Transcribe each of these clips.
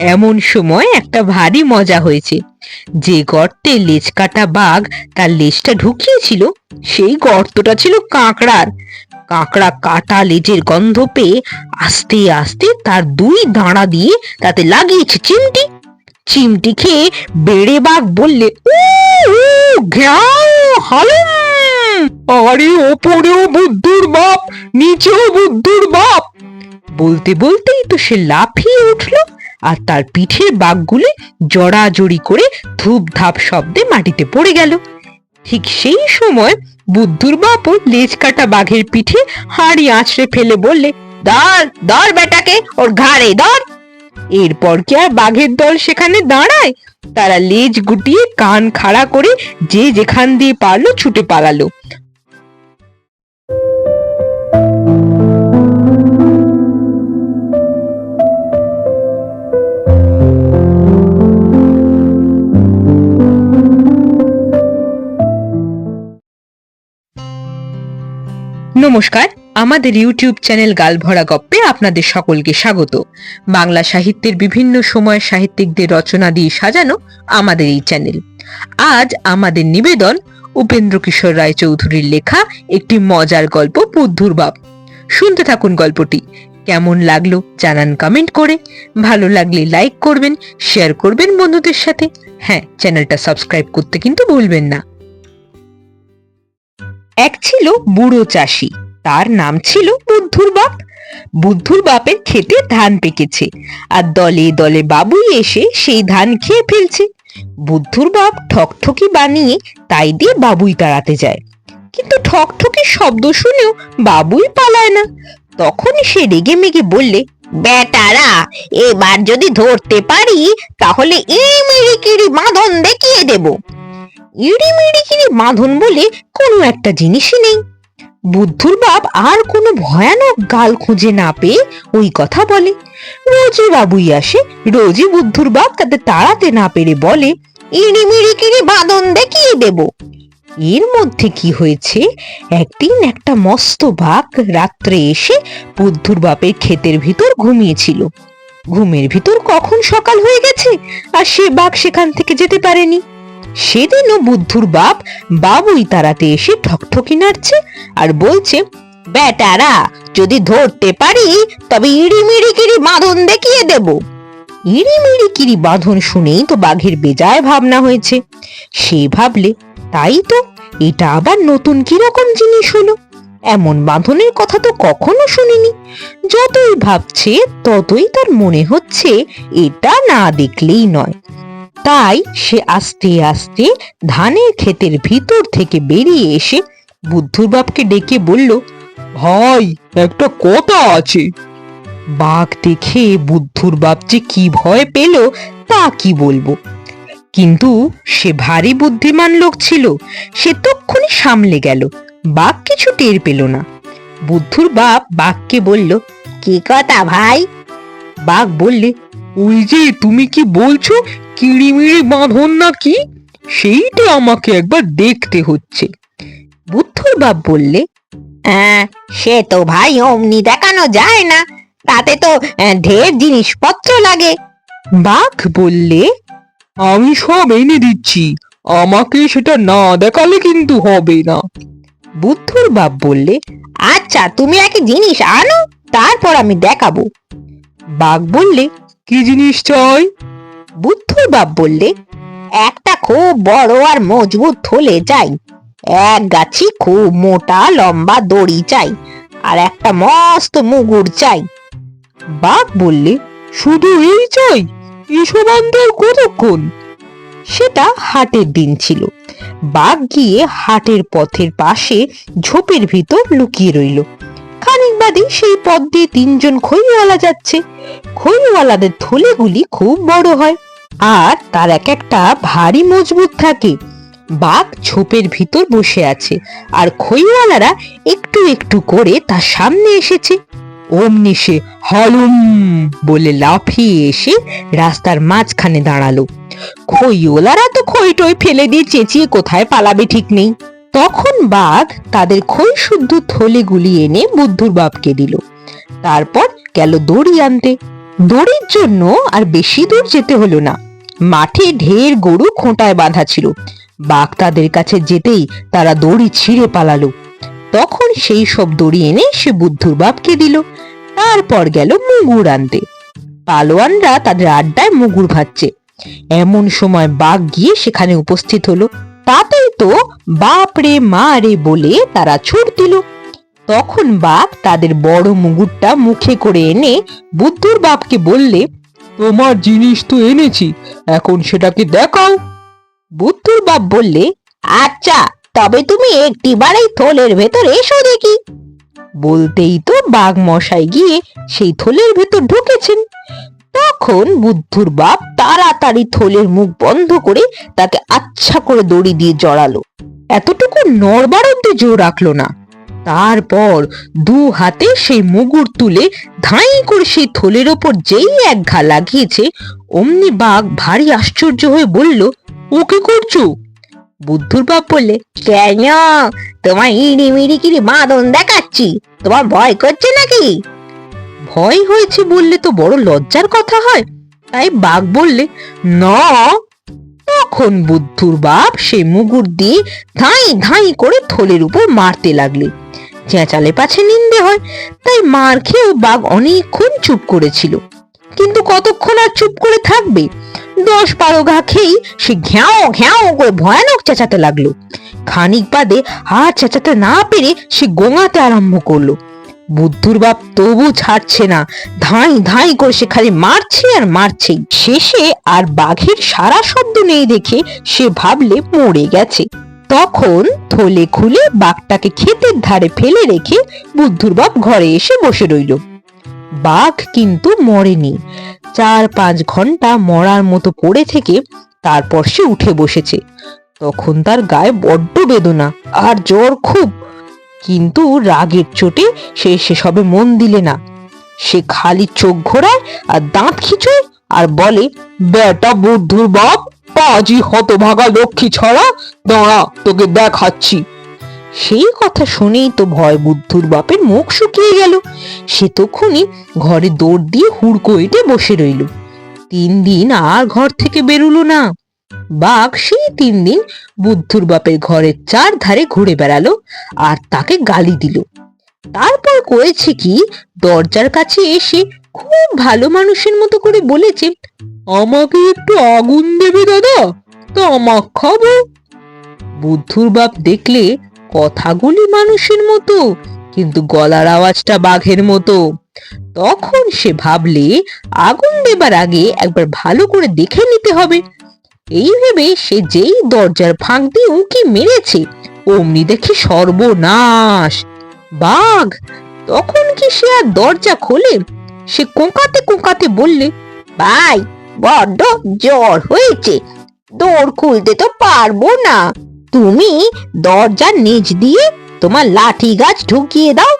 এমন সময় একটা ভারী মজা হয়েছে। যে গর্তে লেজ কাটা বাঘ তার লেজটা ঢুকিয়েছিল সেই গর্তটা ছিল কাঁকড়ার। কাঁকড়া কাটা লেজের গন্ধ পেয়ে আস্তে আস্তে তার দুই দাঁড়া দিয়ে তাতে লাগিয়েছে চিমটি। চিমটি খেয়ে বেড়ে বাঘ বললে "উ, উ, ঘ্যাও, হালুম! আরে ওপরেও বুদ্ধুর বাপ নিচেও বুদ্ধুর বাপ! বলতে বলতেই তো সে লাফিয়ে উঠল। আর তার পিঠের বাঘগুলি জড়াজড়ি করে ধূপ ধাপ শব্দে মাটিতে পড়ে গেল। ঠিক সেই সময় বুদ্ধুর বাপও লেজ কাটা বাঘের পিঠে হাড়ি আঁচড়ে ফেলে বললে দর দর বেটাকে, ওর ঘাড়ে দর এরপর কি আর বাঘের দল সেখানে দাঁড়ায়? তারা লেজ গুটিয়ে কান খাড়া করে যে যেখান দিয়ে পারল ছুটে পালালো। নমস্কার, আমাদের ইউটিউব চ্যানেল গালভরা গপ্পে আপনাদের সকলকে স্বাগত। বাংলা সাহিত্যের বিভিন্ন সময় সাহিত্যিকদের রচনা দিয়ে সাজানো আমাদের এই চ্যানেল। আজ আমাদের নিবেদন উপেন্দ্র কিশোর রায় চৌধুরীর লেখা একটি মজার গল্প বুদ্ধুর বাপ। শুনতে থাকুন গল্পটি। কেমন লাগল জানান কমেন্ট করে। ভালো লাগলে লাইক করবেন শেয়ার করবেন বন্ধুদের সাথে। হ্যাঁ চ্যানেলটা সাবস্ক্রাইব করতে কিন্তু ভুলবেন না। এক ছিল বুড়ো চাষি। তার নাম ছিল বুদ্ধুর বাপ। বুদ্ধুর বাপের খেতে ধান পেকেছে আর দলে দলে বাবুই এসে সেই ধান খেয়ে ফেলছে। বুদ্ধুর বাপ ঠকঠকি বানিয়ে তাই দিয়ে বাবুই তাড়াতে যায়। কিন্তু ঠকঠকি শব্দ শুনেও বাবুই পালায় না। তখন সে রেগে মেগে বললে, বেটারা, এবার যদি ধরতে পারি, তাহলে এই মিড়িকিড়ি বাঁধন দেখিয়ে দেবো। ইড়িমিড়িকিরি বাঁধন বলে কোনো একটা জিনিসই নেই। বুদ্ধুর বাপ আর কোনো ভয়ানক গাল খুঁজে না পেয়ে ওই কথা বলে। রোজই বাবুই আসে, রোজই বুদ্ধুর বাপ তাদের তাড়াতে না পেরে বলে ইড়িমিড়িকিরি বাঁধন দেখিয়ে দেব। এর মধ্যে কি হয়েছে? একদিন একটা মস্ত বাঘ রাত্রে এসে বুদ্ধুর বাপের ক্ষেতের ভিতর ঘুমিয়েছিল। ঘুমের ভিতর কখন সকাল হয়ে গেছে? আর সে বাঘ সেখান থেকে যেতে পারেনি। সেদিনও বুদ্ধুর বাপ বাবুই তাড়াতে এসে ঠকঠকি নাড়ছে আর বলছে, বেটারা, যদি ধরতে পারি, তবে ইড়িমিড়িকিরি বাঁধন দেখিয়ে দেব। ইড়িমিড়িকিরি বাঁধন শুনেই তো বাঘের বেজায় ভাবনা হয়েছে। সে ভাবলে, তাই তো, এটা আবার নতুন কীরকম জিনিস হলো? এমন বাঁধনের কথা তো কখনো শুনিনি। যতই ভাবছে, ততই তার মনে হচ্ছে এটা না দেখলেই নয়। তাই সে আস্তে আস্তে ধানের ক্ষেতের ভিতর থেকে বেরিয়ে এসে বুদ্ধুর বাপকে ডেকে বলল, ভাই, একটা কথা আছে। বাঘ দেখে বুদ্ধুর বাপ যে কি ভয় পেল, তা কি বলব? কিন্তু সে ভারী বুদ্ধিমান লোক ছিল, সে তক্ষুনি সামলে গেল, বাঘ কিছু টের পেল না। বুদ্ধুর বাপ বাঘকে বলল, কি কথা ভাই? বাঘ বললে, ওই যে তুমি কি বলছো কিড়িমিড়ি বাঁধন না কি সেইটা আমাকে একবার দেখতে হচ্ছে। বুদ্ধুর বাপ বললে হ্যাঁ সে তো ভাই অমনি দেখানো যায় না। তাতে তো আহ, ঢের জিনিসপত্র লাগে। বাঘ বললে আমি সব এনে দিচ্ছি। আমাকে সেটা না দেখালে কিন্তু হবে না। বুদ্ধর বাপ বললে আচ্ছা তুমি একটা জিনিস আনো তারপর আমি দেখাবো। বাঘ বললে কি জিনিস চাই? বুদ্ধুর বাপ বললে, একটা খুব বড় আর মজবুত থলে চাই। এক গাছি খুব মোটা লম্বা দড়ি চাই, আর একটা মস্ত মুগুর চাই। বাঘ বললে, শুধু এই চাই? এসব আনতে কতক্ষণ? সেটা হাটের দিন ছিল। বাঘ গিয়ে হাটের পথের পাশে ঝোপের ভিতর লুকিয়ে রইল। খানিক বাদে সেই পথ দিয়ে তিনজন খইওয়ালা যাচ্ছে। খইওয়ালাদের থলেগুলি খুব বড় হয়। আর তার এক একটা ভারী মজবুত থাকে। বাঘ ঝোপের ভিতর বসে আছে আর খইওয়ালারা একটু একটু করে তার সামনে এসেছে। অমনি সে হলুম বলে লাফিয়ে এসে রাস্তার মাঝখানে দাঁড়াল। খইওয়ালারা তো খই টই ফেলে দিয়ে চেঁচিয়ে কোথায় পালাবে ঠিক নেই। তখন বাঘ তাদের খই শুদ্ধ থলেগুলি এনে বুদ্ধুর বাপকে দিল। তারপর গেল দড়ি আনতে। দড়ির জন্য আর বেশি দূর যেতে হলো না। মাঠে ঢের গরু খোঁটায় বাঁধা ছিল। বাঘ তাদের কাছে যেতেই তারা দড়ি ছিঁড়ে পালালো। তখন সেই সব দড়ি এনে সে বুদ্ধুর বাপকে দিল। তারপর গেল মুগুর আনতে। পালোয়ানরা তাদের আড্ডায় মুগুর ভাজছে। এমন সময় বাঘ গিয়ে সেখানে উপস্থিত হলো। তাতেই তো বাপ রে, মা রে বলে তারা ছুট দিল। তখন বাঘ তাদের বড় মুগুরটা মুখে করে এনে বুদ্ধুর বাপকে বললে তোমার জিনিস তো এনেছি, এখন সেটাকে দেখাও। বুদ্ধুর বাপ বললে আচ্ছা তবে তুমি একটিবারেই থলের ভেতর এসো দেখি। বলতেই তো বাঘ মশাই গিয়ে সেই থলের ভেতর ঢুকেছেন। তখন বুদ্ধুর বাপ তাড়াতাড়ি থলের মুখ বন্ধ করে তাকে আচ্ছা করে দড়ি দিয়ে জড়ালো। এতটুকু নড়বার অব্দি জোর রাখল না। তারপর দু হাতে সেই মুগুর তুলে ধাই করে সেই থলের ওপর যেই এক ঘা লাগিয়েছে, অমনি বাঘ ভারী আশ্চর্য হয়ে বলল, ও কি করছ? বুদ্ধুর বাপ বললে, কেন? তোমার ইড়ি মিড়ি কিরি বাঁধন দেখাচ্ছি। তোমার ভয় করছে নাকি? ভয় হয়েছে বললে তো বড় লজ্জার কথা হয়। তাই বাঘ বললে, না। তখন বুদ্ধুর বাপ সেই মুগুর দিয়ে ধাই ধাই করে থলের উপর মারতে লাগলে। চেঁচালে পাছে নিন্দে হয়। তাই মার খেয়েও বাঘ অনেকক্ষণ চুপ করেছিল। কিন্তু কতক্ষণ আর চুপ করে থাকবে? দশ বারো ঘা খেয়েই সে ঘ্যাও ঘ্যাও করে ভয়ানক চেঁচাতে লাগল। খানিক বাদে আর চেঁচাতে না পেরে সে গোঙাতে আরম্ভ করল। বুদ্ধুর বাপ তবু ছাড়ছে না। ধাই ধাই করে সে খালি মারছে আর মারছে শেষে আর বাঘের সারা শব্দ নেই দেখে সে ভাবলে মরে গেছে। তখন থলে খুলে বাঘটাকে ক্ষেতের ধারে ফেলে রেখে বুদ্ধুর বাপ ঘরে এসে বসে রইল। বাঘ কিন্তু মরেনি। চার পাঁচ ঘণ্টা মরার মতো পড়ে থেকে তারপর সে উঠে বসেছে। তখন তার গায়ে বড্ড বেদনা আর জ্বর খুব। কিন্তু রাগের চোটে সে সেসবে মন দিলে না। সে খালি চোখ ঘোরায় আর দাঁত খিচুয় আর বলে, বেটা বুদ্ধুর বাপ পাজি হতভাগা লক্ষ্মী ছড়া দাঁড়া, তোকে দেখাচ্ছি। সেই কথা শুনেই তো ভয় বুদ্ধুর বাপের মুখ শুকিয়ে গেল। সে তখনই ঘরে দৌড় দিয়ে হুড়কো এটে বসে রইল। তিন দিন আর ঘর থেকে বেরুলো না। বাঘ সেই তিন দিন বুদ্ধুর বাপের ঘরের চার ধারে ঘুরে বেড়ালো আর তাকে গালি দিল। তারপর করেছে কি, দরজার কাছে এসে খুব ভালো মানুষের মতো করে বলেছে আমাকে একটু আগুন দেবে, দাদা? তা আমাক খাব। বুদ্ধুর বাপ দেখলে কথাগুলি মানুষের মতো, কিন্তু গলার আওয়াজটা বাঘের মতো। তখন সে ভাবলে, আগুন দেবার আগে একবার ভালো করে দেখে নিতে হবে। এই ভেবে সে যেই দরজার ফাঁক দিয়ে উঁকি মেরেছে, অমনি দেখি সর্বনাশ। বাঘ, তখন কি সে আর দরজা খোলে? সে কোঁকাতে কোঁকাতে বললে, ভাই বড্ড জ্বর হয়েছে। দৌড় খুলতে তো পারব না। তুমি দরজার নিচ দিয়ে তোমার লাঠি গাছ ঢুকিয়ে দাও,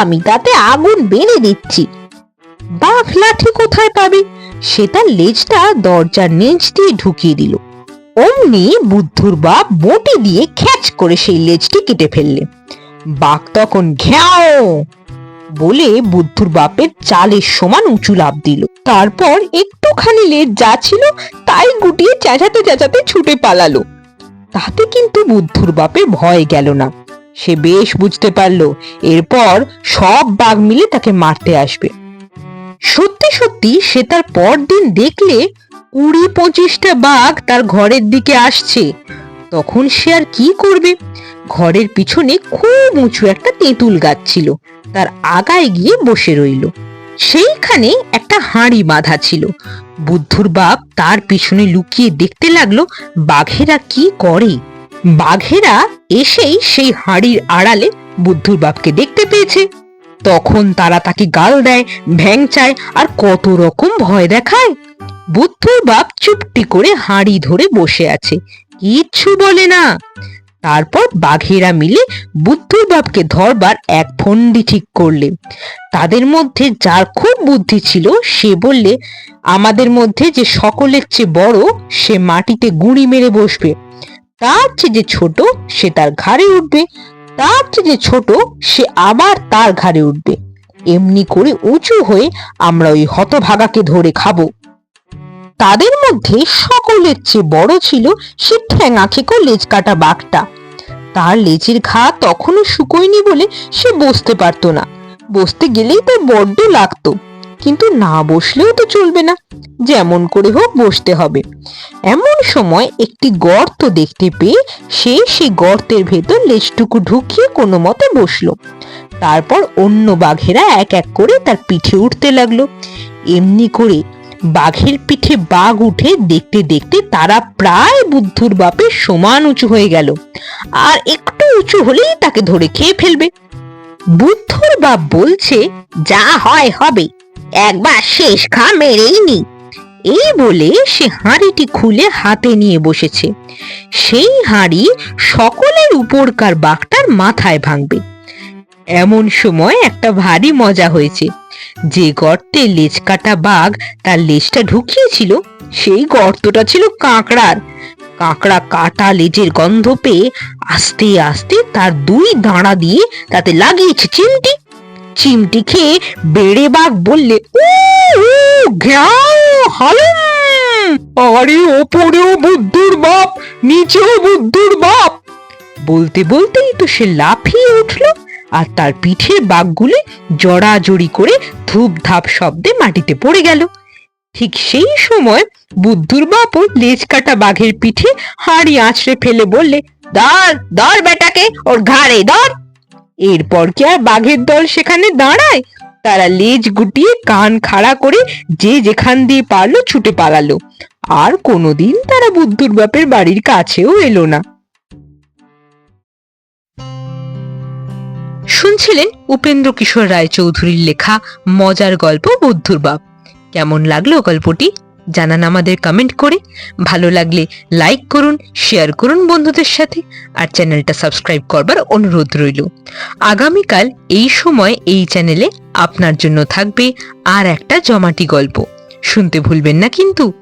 আমি তাতে আগুন বেঁধে দিচ্ছি। বাঘ লাঠি কোথায় পাবে? সে তার লেজটা দরজার নিচ দিয়ে ঢুকিয়ে দিল। অমনি বুদ্ধুর বাপ বটি দিয়ে খ্যাচ করে সেই লেজটি কেটে ফেললে। বাঘ তখন ঘ্যাও বলে বুদ্ধুর বাপের চালের সমান উঁচু লাভ দিল। তারপর একটুখানি লেজ যা ছিল তাই গুটিয়ে চেঁচাতে চেঁচাতে ছুটে পালালো। তাতে কিন্তু বুদ্ধুর বাপের ভয় গেল না। সে বেশ বুঝতে পারল, এরপর সব বাঘ মিলে তাকে মারতে আসবে। সত্যি সত্যি সে তার পরদিন দেখলে কুড়ি পঁচিশটা বাঘ তার ঘরের দিকে আসছে। তখন সে আর কি করবে? ঘরের পিছনে খুব উঁচু একটা তেঁতুল গাছ ছিল। তার আগায় গিয়ে বসে রইল। সেইখানে একটা হাঁড়ি বাঁধা ছিল। বুদ্ধুর বাপ তার পিছনে লুকিয়ে দেখতে লাগল, বাঘেরা কি করে? বাঘেরা এসেই সেই হাঁড়ির আড়ালে বুদ্ধুর বাপকে দেখতে পেয়েছে। তখন তারা তাকে গাল দেয়, ভ্যাং চায় আর কত রকম ভয় দেখায়। বুদ্ধুর বাপ চুপটি করে হাঁড়ি ধরে বসে আছে। কিচ্ছু বলে না। তারপর বাঘেরা মিলে বুদ্ধুর বাপকে ধরবার এক ফন্ডি ঠিক করলে। তাদের মধ্যে যার খুব বুদ্ধি ছিল, সে বললে, আমাদের মধ্যে যে সকলের চেয়ে বড়, সে মাটিতে গুঁড়ি মেরে বসবে। তার চেয়ে যে ছোট, সে তার ঘাড়ে উঠবে। তার চেয়ে যে ছোট, সে আবার তার ঘাড়ে উঠবে। এমনি করে উঁচু হয়ে আমরা ওই হতভাগাকে ধরে খাব। তাদের মধ্যে সকলের চেয়ে বড় ছিল সে ঠ্যাঙা খেকো লেজ কাটা বাঘটা। তার লেজের ঘা তখনও শুকোয়নি বলে সে বসতে পারতো না। বসতে গেলেই তার বড্ড লাগতো। কিন্তু না বসলেও তো চলবে না। যেমন করে হোক বসতে হবে। এমন সময় একটি গর্ত দেখতে পেয়ে সে সেই গর্তের ভেতর লেজটুকু ঢুকিয়ে কোনো মতে বসল। তারপর অন্য বাঘেরা এক এক করে তার পিঠে উঠতে লাগল। এমনি করে বাঘের পিঠে বাঘ উঠে দেখতে দেখতে তারা প্রায় বুদ্ধুর বাপের সমান উঁচু হয়ে গেল। আর একটু উঁচু হলেই তাকে ধরে খেয়ে ফেলবে। বুদ্ধুর বাপ বলছে, যা হয় হবে, একবার শেষ খা মেরেই নি। এই বলে সে হাঁড়িটি খুলে হাতে নিয়ে বসেছে। সেই হাঁড়ি সকলের উপরকার বাঘটার মাথায় ভাঙবে। এমন সময় একটা ভারী মজা হয়েছে। যে গর্তে লেজ কাটা বাঘ তার লেজটা ঢুকিয়েছিল, সেই গর্তটা ছিল কাঁকড়ার। কাঁকড়া কাটা লেজের গন্ধ পেয়ে আস্তে আস্তে তার দুই দাঁড়া দিয়ে তাতে লাগিয়েছে চিমটি। চিমটি খেয়ে বেড়ে বাঘ বললে আরে, ওপরেও বুদ্ধুর বাপ, নিচেও বুদ্ধুর বাপ! বলতে বলতেই তো সে লাফিয়ে উঠল। আর তার পিঠের বাঘগুলি জড়াজড়ি করে ধূপ ধাপ শব্দে মাটিতে পড়ে গেল। ঠিক সেই সময় বুদ্ধুর বাপু লেজ কাটা বাঘের পিঠে হাড়ি আঁচড়ে ফেলে বললে, ধর ধর বেটাকে, ওর ঘাড়ে, ধর! এরপর কি আর বাঘের দল সেখানে দাঁড়ায়? তারা লেজ গুটিয়ে কান খাড়া করে যে যেখান দিয়ে পারল ছুটে পালালো। আর কোনোদিন তারা বুদ্ধুর বাপের বাড়ির কাছেও এলো না। শুনছিলেন উপেন্দ্র কিশোর রায়চৌধুরীর লেখা মজার গল্প বুদ্ধুর বাপ। কেমন লাগল গল্পটি? জানান আমাদের কমেন্ট করে। ভালো লাগলে লাইক করুন শেয়ার করুন বন্ধুদের সাথে, আর চ্যানেলটা সাবস্ক্রাইব করবার অনুরোধ রইল। আগামীকাল এই সময় এই চ্যানেলে আপনার জন্য থাকবে আর একটা জমাটি গল্প। শুনতে ভুলবেন না কিন্তু।